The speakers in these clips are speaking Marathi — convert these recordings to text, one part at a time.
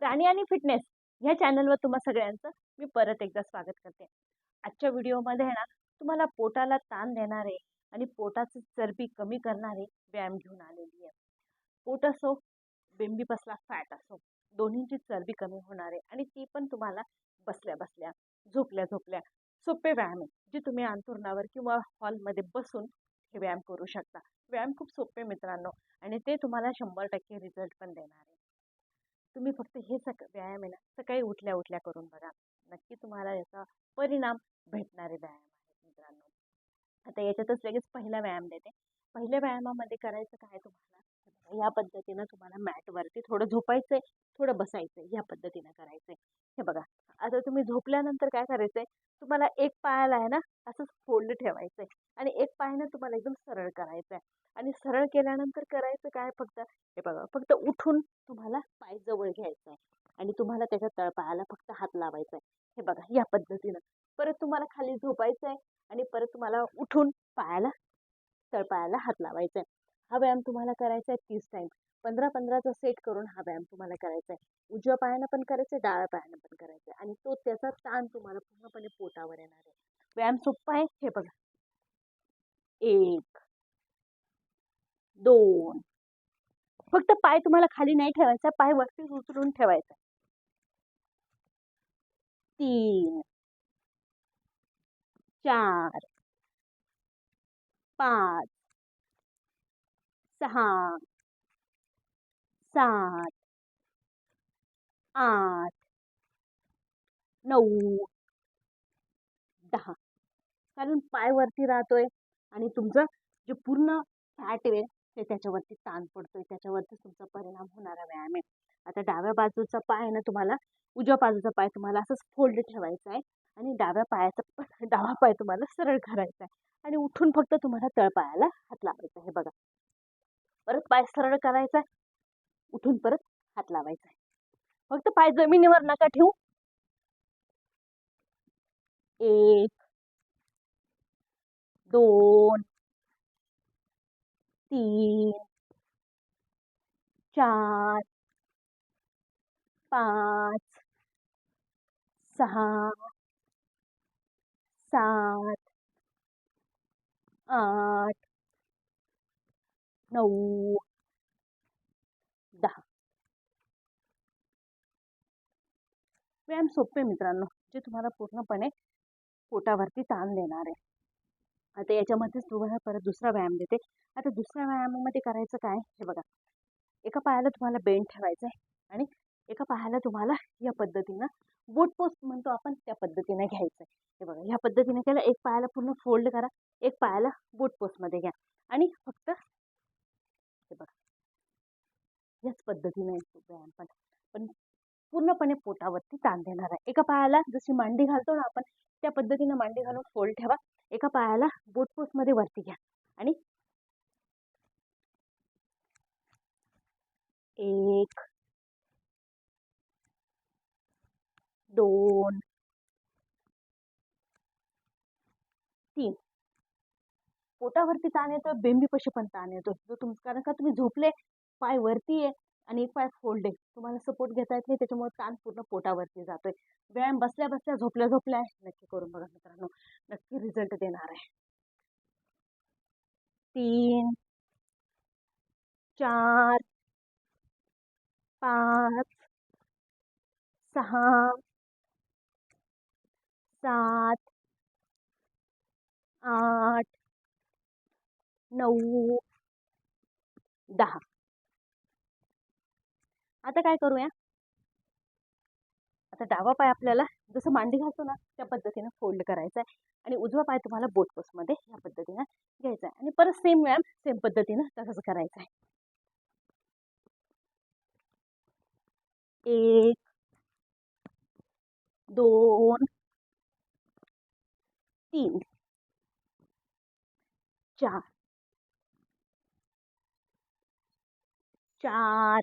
राणी आणि फिटनेस ह्या चॅनलवर तुम्हा सगळ्यांचं मी परत एकदा स्वागत करते. आजच्या व्हिडिओमध्ये ना तुम्हाला पोटाला ताण देणारे आणि पोटाची चरबी कमी करणारे व्यायाम घेऊन आलेली आहे. पोट असो बेंबीपासला फॅट असो दोन्हींची चरबी कमी होणार आहे आणि ती पण तुम्हाला बसल्या बसल्या झोपल्या झोपल्या सोपे व्यायाम आहे जे तुम्ही अंथरुणावर किंवा हॉलमध्ये बसून हे व्यायाम करू शकता. व्यायाम खूप सोपे मित्रांनो आणि ते तुम्हाला शंभर टक्के रिझल्ट पण देणार. आहे तुम्ही फक्त हे सक व्यायाम आहे ना सकाळी उठल्या उठल्या करून बघा. नक्की तुम्हाला याचा परिणाम भेटणारे व्यायाम आहेत मित्रांनो. आता याच्यातच लगेच पहिला व्यायाम देते. पहिल्या व्यायामामध्ये करायचं काय तुम्हाला? या पद्धतीनं तुम्हाला मॅटवरती थोडं झोपायचं आहे थोडं बसायचं आहे या पद्धतीनं करायचं आहे हे बघा आता तुम्ही झोपल्यानंतर काय करायचं आहे तुम्हाला एक पायाला आहे ना असंच फोल्ड ठेवायचं आहे आणि एक पायानं तुम्हाला एकदम सरळ करायचं आहे आणि सरळ केल्यानंतर करायचं काय फक्त? हे बघा फक्त उठून जवळ घ्यायचं आहे आणि तुम्हाला त्याच्या तळपायाला फक्त हात लावायचा आहे हे बघा या पद्धतीनं. परत तुम्हाला खाली झोपायचं आहे आणि परत तुम्हाला उठून पायाला तळपायाला हात लावायचा आहे हा व्यायाम तुम्हाला करायचा आहे तीस टाईम पंधरा पंधराचा सेट करून हा व्यायाम तुम्हाला करायचा आहे उजव्या पायानं पण करायचं आहे डाव्या पायानं पण करायचं आहे आणि तो त्याचा ताण तुम्हाला पूर्णपणे पोटावर येणार आहे. व्यायाम सोपा आहे? हे बघा. एक दोन फक्त पाय तुम्हाला खाली नाही ठेवायचा पाय वरती उचलून ठेवायचा. तीन चार पाच सहा सात आठ नऊ दहा. कारण पाय वरती राहतोय आणि तुमचं जे पूर्ण फॅट आहे ते त्याच्यावरती ताण पडतोय त्याच्यावरती तुमचा परिणाम होणारा व्यायाम आहे. आता डाव्या बाजूचा पाय आहे ना तुम्हाला उजव्या बाजूचा पाय तुम्हाला असंच फोल्ड ठेवायचा आहे आणि डाव्या पायाचा पण डावा पाय तुम्हाला सरळ करायचा आहे आणि उठून फक्त तुम्हाला तळपायाला हात लावायचा आहे. बघा. परत पाय सरळ करायचा आहे. उठून परत हात लावायचा आहे. फक्त पाय जमिनीवर नका ठेवू. एक दोन तीन, चार, पाच, सहा, सात, आठ नऊ दहा। व्यायाम सोपे मित्रांनो, जे तुम्हाला पूर्णपणे पोटावरती ताण देणार आहे. आता याच्यामध्येच तुम्हाला परत दुसरा व्यायाम देते. आता दुसऱ्या व्यायामामध्ये करायचं काय? हे बघा. एका पायाला तुम्हाला बेंड ठेवायचं आहे आणि एका पायाला तुम्हाला या पद्धतीनं बोट पोस्ट म्हणतो आपण त्या पद्धतीने घ्यायचं आहे. हे बघा ह्या पद्धतीने केलं एक पायाला पूर्ण फोल्ड करा एक पायाला बोट पोस्टमध्ये घ्या. आणि फक्त हे बघा. याच पद्धतीने व्यायाम पण. पण पूर्णपणे पोटावरती ताण देणार आहे. एका पायाला जशी मांडी घालतो ना आपण त्या पद्धतीनं मांडी घालून फोल्ड ठेवा. एका पायाला बोट पोस्टमध्ये वरती घ्या. आणि एक दोन तीन. पोटावरती ताण येतो बेंबीपाशी पण ताण येतो जो तुम कारण का तुम्ही झोपले पाय वरती आहे आणि एक पाय फोल्ड आहे. तुम्हाला सपोर्ट घेता येत नाही त्याच्यामुळे ताण पूर्ण पोटावरती जातोय. व्यायाम बसल्या बसल्या झोपल्या झोपल्या आहे. नक्की करून बघा मित्रांनो. नक्की रिझल्ट देणार आहे. तीन चार पाच सहा सात आठ नऊ दहा. आता काय करूया? आता डावा पाय आपल्याला जसं मांडी घालतो ना त्या पद्धतीनं फोल्ड करायचा आहे आणि उजवा पाय तुम्हाला बोट पोस्टमध्ये या पद्धतीनं घ्यायचा आहे आणि परत सेम व्यायाम सेम पद्धतीनं तसंच करायचा आहे एक दोन तीन चार चार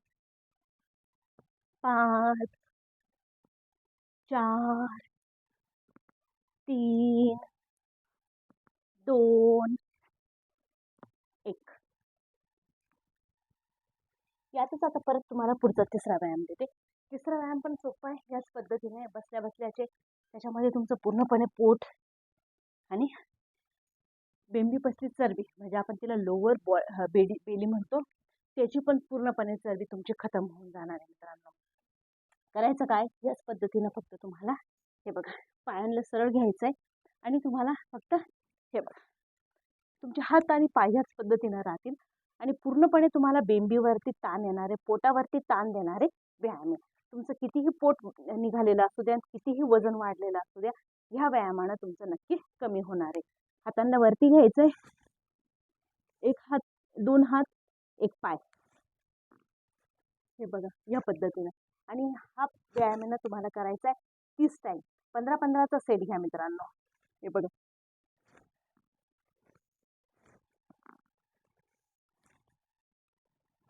पाच चार तीन दोन एक. यातच आता परत तुम्हाला पुढचा तिसरा व्यायाम देते. तिसरा व्यायाम पण सोपा आहे. याच पद्धतीने बसल्या बसल्याचे त्याच्यामध्ये तुमचं पूर्णपणे पोट आणि बेंबी पसली चरबी म्हणजे आपण तिला लोअर बॉ बेडी बेली म्हणतो त्याची पण पूर्णपणे चरबी तुमची खतम होऊन जाणार आहे मित्रांनो. करायचं काय? याच पद्धतीनं फक्त तुम्हाला हे बघा पायांना सरळ घ्यायचं आहे आणि तुम्हाला फक्त हे बघा तुमचे हात आणि पाय ह्याच पद्धतीनं राहतील आणि पूर्णपणे तुम्हाला बेंबीवरती ताण येणारे पोटावरती ताण देणारे व्यायाम आहे तुमचं कितीही पोट निघालेलं असू द्या कितीही वजन वाढलेलं असू द्या ह्या व्यायामानं तुमचं नक्की कमी होणार आहे. हातांना वरती घ्यायचं आहे एक हात दोन हात एक पाय. हे बघा या पद्धतीनं. आणि हा व्यायामानं तुम्हाला करायचा आहे तीस टाईम पंधरा पंधराचा सेट घ्या मित्रांनो. हे बघा.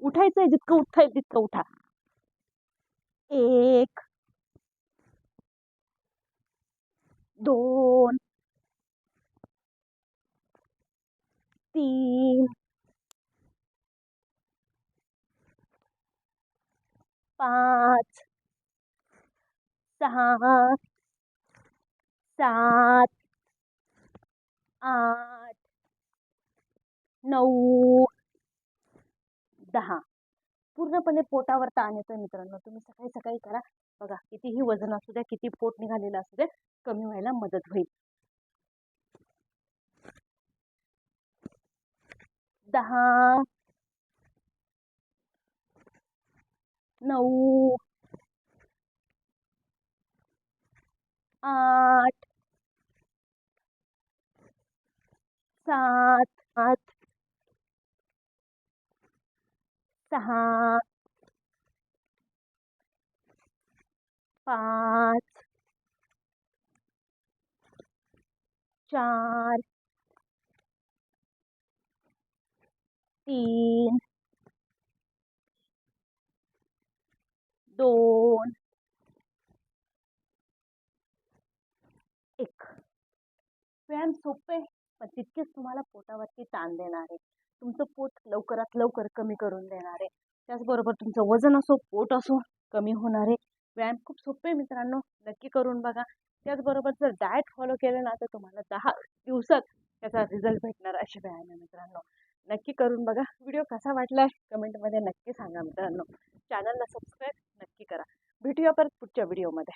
उठायचंय जितकं उठता येईल तितकं उठा. एक दोन तीन पाच सहा सात आठ नऊ दहा. पूर्णपणे पोटावर ताण येतोय मित्रांनो. तुम्ही सकाळी सकाळी करा. बघा कितीही वजन असू द्या किती पोट निघालेलं असू द्या कमी व्हायला मदत होईल. दहा नऊ. आठ. सात. आठ. सहा. पाच. चार. तीन. दोन. एक. व्यायाम सोपे पण तितकेच तुम्हाला पोटावरती ताण देणार आहे. तुमचं पोट लवकरात लवकर कमी करून देणार आहे. त्याचबरोबर तुमचं वजन असो पोट असो कमी होणार आहे. व्यायाम खूप सोपे आहे मित्रांनो नक्की करून बघा. त्याचबरोबर जर डाएट फॉलो केलं ना तर तुम्हाला दहा दिवसात त्याचा रिझल्ट भेटणार असे व्यायाम आहे मित्रांनो. नक्की करून बघा. व्हिडिओ कसा वाटला कमेंटमध्ये नक्की सांगा मित्रांनो. चॅनलला सबस्क्राईब नक्की करा. भेटूया परत पुढच्या व्हिडिओमध्ये